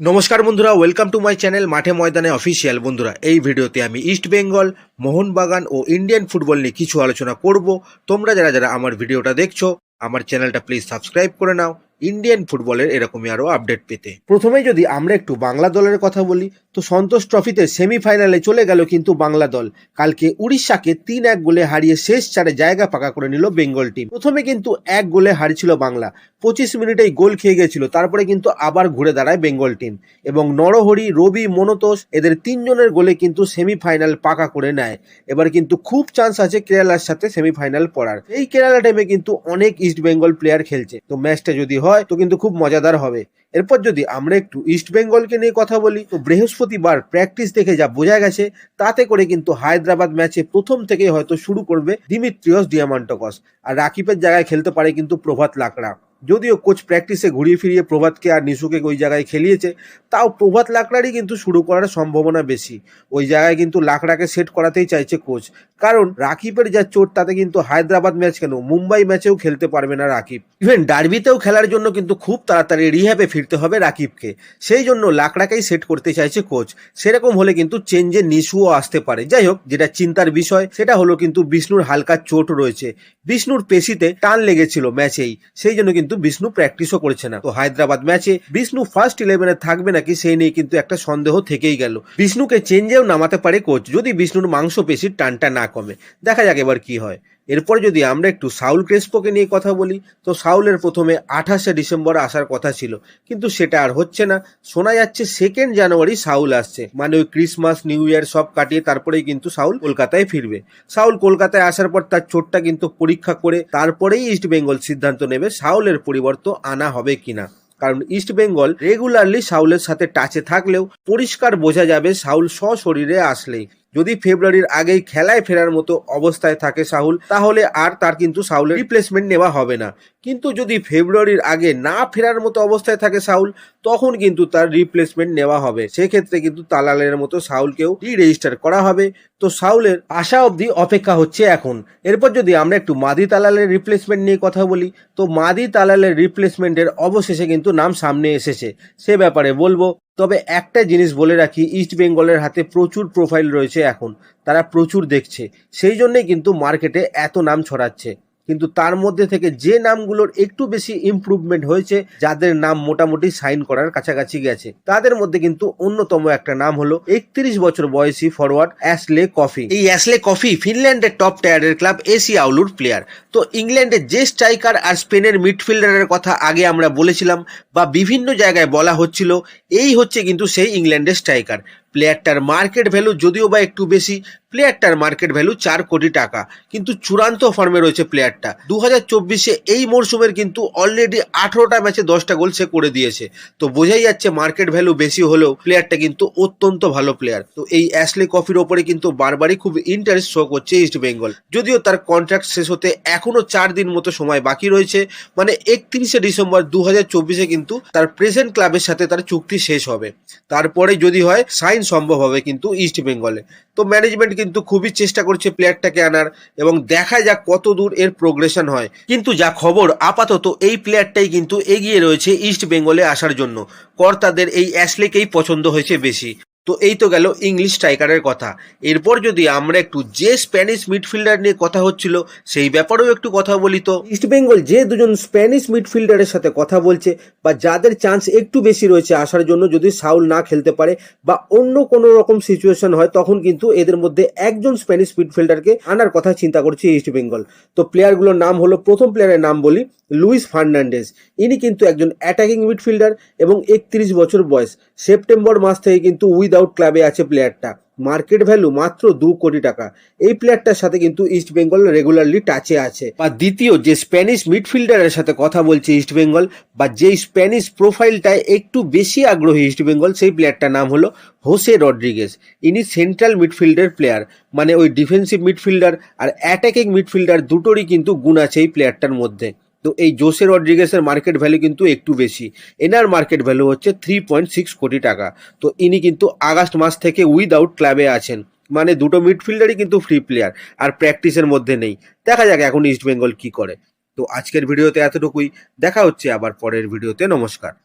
নমস্কার বন্ধুরা welcome to my channel মাঠে ময়দানে অফিসিয়াল বন্ধুরা, এই ভিডিওতে আমি ইস্ট বেঙ্গল মোহনবাগান ও ইন্ডিয়ান ফুটবল নিয়ে কিছু আলোচনা করব। তোমরা যারা যারা আমার ভিডিওটা দেখছ, আমার চ্যানেলটা প্লিজ সাবস্ক্রাইব করে নাও। ইন্ডিয়ান ফুটবলের এরকমই আরও আপডেট পেতে। প্রথমে যদি আমরা একটু বাংলা দলের কথা বলি, তো সন্তোষ ট্রফিতে সেমিফাইনালে চলে গেল কিন্তু বাংলা দল। কালকে উড়িষ্যাকে তিন এক গোলে হারিয়ে শেষ চারে জায়গা পাকা করে নিল বেঙ্গল টিম প্রথমে কিন্তু এক গোলে হারিয়েছিল বাংলা। পঁচিশ মিনিটেই গোল খেয়ে গেছিল। তারপরে কিন্তু আবার ঘুরে দাঁড়ায় বেঙ্গল টিম। এবং নরহরি, রবি, মনতোষ এদের তিনজনের গোলে কিন্তু সেমিফাইনাল পাকা করে নেয়। এবার কিন্তু খুব চান্স আছে কেরালার সাথে সেমিফাইনাল পড়ার। এই কেরালা টাইমে কিন্তু অনেক ইস্ট বেঙ্গল প্লেয়ার খেলছে। তো ম্যাচটা যদি হয়, তো কিন্তু খুব মজাদার হবে। এরপর যদি আমরা একটু ইস্ট বেঙ্গলকে নিয়ে কথা বলি, তো বৃহস্পতিবার প্র্যাকটিস দেখে যা বোঝা গেছে, তাতে করে কিন্তু হায়দ্রাবাদ ম্যাচে প্রথম থেকেই হয়তো শুরু করবে দিমিত্রিয়স ডিয়ামান্টকস। আর রাকিবের জায়গায় খেলতে পারে কিন্তু প্রভাত লাকড়া। যদিও কোচ প্র্যাকটিসে ঘুরিয়ে ফিরিয়ে প্রভাতকে আর নিশুকে ওই জায়গায় খেলিয়েছে, তাও প্রভাত লাকড়ারই কিন্তু শুরু করার সম্ভাবনা বেশি। ওই জায়গায় কিন্তু লাকড়াকে সেট করাতেই চাইছে কোচ। কারণ রাকিবের যা চোট, তাতে কিন্তু হায়দ্রাবাদ ম্যাচ কেন? মুম্বাই ম্যাচেও খেলতে পারবে না রাকিব। ইভেন ডার্বিতেও খেলার জন্য কিন্তু খুব তাড়াতাড়ি রিহ্যাবে ফিরতে হবে রাকিবকে। সেই জন্য লাকড়াকেই সেট করতে চাইছে কোচ। সেরকম হলে কিন্তু চেঞ্জে নিশুও আসতে পারে। যাই হোক, যেটা চিন্তার বিষয়, সেটা হলো কিন্তু বিষ্ণুর হালকা চোট রয়েছে। বিষ্ণুর পেশিতে টান লেগেছিল ম্যাচেই। সেই জন্য কিন্তু বিষ্ণু প্র্যাকটিসও করেছে না তো হায়দ্রাবাদ ম্যাচে বিষ্ণু ফার্স্ট ইলেভেনে থাকবে নাকি সেই নিয়ে কিন্তু একটা সন্দেহ থেকেই গেল। বিষ্ণুকে চেঞ্জেও নামাতে পারে কোচ যদি বিষ্ণুর মাংস পেশির টানটা না কমে, দেখা যাক এবার কি হয়। এরপর যদি আমরা একটু সাউল ক্রেসপোকে নিয়ে কথা বলি, তো সাউলের প্রথমে আঠাশে ডিসেম্বর আসার কথা ছিল, কিন্তু সেটা আর হচ্ছে না। শোনা যাচ্ছে সেকেন্ড জানুয়ারি সাউল আসছে মানে ওই ক্রিসমাস, নিউ ইয়ার সব কাটিয়ে তারপরেই কিন্তু সাউল কলকাতায় ফিরবে। সাউল কলকাতায় আসার পর তার চোটটা কিন্তু পরীক্ষা করে তারপরেই ইস্ট বেঙ্গল সিদ্ধান্ত নেবে সাউলের পরিবর্তন আনা হবে কিনা। কারণ ইস্ট বেঙ্গল রেগুলারলি সাউলের সাথে টাচে থাকলেও পরিষ্কার বোঝা যাবে সাউল সশরীরে আসলেই। যদি ফেব্রুয়ারির আগেই খেলায় ফেরার মতো অবস্থায় থাকে সাউল তাহলে আর তার কিন্তু সাউলের রিপ্লেসমেন্ট নেওয়া হবে না। কিন্তু যদি ফেব্রুয়ারির আগে না ফেরার মতো অবস্থায় থাকে সাউল তখন কিন্তু তার রিপ্লেসমেন্ট নেওয়া হবে। সেক্ষেত্রে কিন্তু তালালের মতো সাউলকেও রি রেজিস্টার করা হবে। তো সাউলের আশা অবধি অপেক্ষা হচ্ছে এখন। এরপর যদি আমরা একটু মাদি তালালের রিপ্লেসমেন্ট নিয়ে কথা বলি, তো মাদি তালালের রিপ্লেসমেন্টের অবশেষে কিন্তু নাম সামনে এসেছে। সে ব্যাপারে বলব তবে একটা জিনিস বলে রাখি ইস্ট বেঙ্গলের হাতে প্রচুর প্রোফাইল রয়েছে এখন। তারা প্রচুর দেখছে। সেই জন্যই কিন্তু মার্কেটে এত নাম ছড়াচ্ছে। কিন্তু তার মধ্যে থেকে যে নামগুলোর একটু বেশি ইমপ্রুভমেন্ট হয়েছে, যাদের নাম মোটামুটি সাইন করার কাছাকাছি গেছে। তাদের মধ্যে কিন্তু অন্যতম একটা নাম হলো একত্রিশ বছর বয়সী ফরওয়ার্ড অ্যাসলে কফি। এই অ্যাসলে কফি ফিনল্যান্ডের টপ টায়ারের ক্লাব এসি আউলুর প্লেয়ার তো ইংল্যান্ডের যে স্ট্রাইকার আর স্পেনের মিডফিল্ডারের কথা আগে আমরা বলেছিলাম বা বিভিন্ন জায়গায় বলা হচ্ছিল, এই হচ্ছে কিন্তু সেই ইংল্যান্ডের স্ট্রাইকার প্লেয়ারটার মার্কেট ভ্যালু যদিও বা একটু বেশি প্লেয়ারটার মার্কেট ভ্যালু চার কোটি টাকা। কিন্তু চূড়ান্ত ফর্মে রয়েছে প্লেয়ারটা দু হাজার চব্বিশে এই মরশুমের কিন্তু অলরেডি আঠেরোটা ম্যাচে দশটা গোল সে করে দিয়েছে। তো বোঝাই যাচ্ছে মার্কেট ভ্যালু বেশি হলেও প্লেয়ারটা কিন্তু অত্যন্ত ভালো প্লেয়ার তো এই অ্যাসলে কফির ওপরে কিন্তু বারবারই খুব ইন্টারেস্ট শো করছে ইস্ট বেঙ্গল যদিও তার কন্ট্রাক্ট শেষ হতে এখনও চার দিন মতো সময় বাকি রয়েছে। মানে একত্রিশে ডিসেম্বর দু হাজার চব্বিশে কিন্তু তার প্রেজেন্ট ক্লাবের সাথে তার চুক্তি শেষ হবে। তারপরে যদি হয় সাইন সম্ভব হবে কিন্তু ইস্ট বেঙ্গলে তো ম্যানেজমেন্ট কিন্তু খুবই চেষ্টা করছে প্লেয়ারটাকে আনার এবং দেখা যাক কত দূর এর প্রোগ্রেশন হয়। কিন্তু যা খবর, আপাতত এই প্লেয়ারটাই কিন্তু এগিয়ে রয়েছে ইস্ট বেঙ্গলে আসার জন্য। কর্তাদের এই অ্যাসলেকেই পছন্দ হয়েছে বেশি। তো এই তো গেল ইংলিশ স্ট্রাইকারের কথা। এরপর যদি আমরা একটু যে স্প্যানিশ মিডফিল্ডার নিয়ে কথা হচ্ছিল, সেই ব্যাপারেও একটু কথা বলি তো। ইস্ট বেঙ্গল যে দুজন স্প্যানিশ মিডফিল্ডারের সাথে কথা বলছে বা যাদের চান্স একটু বেশি রয়েছে আসার জন্য যদি সাউল না খেলতে পারে বা অন্য কোনো রকম সিচুয়েশন হয়, তখন কিন্তু এদের মধ্যে একজন স্প্যানিশ মিডফিল্ডারকে আনার কথা চিন্তা করছে ইস্ট বেঙ্গল তো প্লেয়ারগুলোর নাম হলো, প্রথম প্লেয়ারের নাম বলি লুইস ফার্নান্ডেজ ইনি কিন্তু একজন অ্যাটাকিং মিডফিল্ডার এবং একত্রিশ বছর বয়স। সেপ্টেম্বর মাস থেকে কিন্তু উইদাউট ক্লাবে আছে প্লেয়ারটা মার্কেট ভ্যালু মাত্র দু কোটি টাকা। এই প্লেয়ারটার সাথে কিন্তু ইস্ট বেঙ্গল রেগুলারলি টাচে আছে। বা দ্বিতীয়, যে স্প্যানিশ মিডফিল্ডারের সাথে কথা বলছে ইস্ট বেঙ্গল বা যেই স্প্যানিশ প্রোফাইলটায় একটু বেশি আগ্রহী ইস্ট বেঙ্গল সেই প্লেয়ারটার নাম হলো হোসে রড্রিগেজ ইনি সেন্ট্রাল মিডফিল্ডের প্লেয়ার মানে ওই ডিফেন্সিভ মিডফিল্ডার আর অ্যাটাকিং মিডফিল্ডার দুটোরই কিন্তু গুণ আছে এই প্লেয়ারটার মধ্যে। তো এই জোসে রড্রিগেসের মার্কেট ভ্যালু কিন্তু একটু বেশি। এনার মার্কেট ভ্যালু হচ্ছে থ্রি পয়েন্ট সিক্স কোটি টাকা। তো ইনি কিন্তু আগস্ট মাস থেকে উইদাউট ক্লাবে আছেন। মানে দুটো মিডফিল্ডারই কিন্তু ফ্রি প্লেয়ার আর প্র্যাকটিসের মধ্যে নেই। দেখা যাক এখন ইস্টবেঙ্গল কি করে। তো আজকের ভিডিওতে এতটুকুই। দেখা হচ্ছে আবার পরের ভিডিওতে। নমস্কার।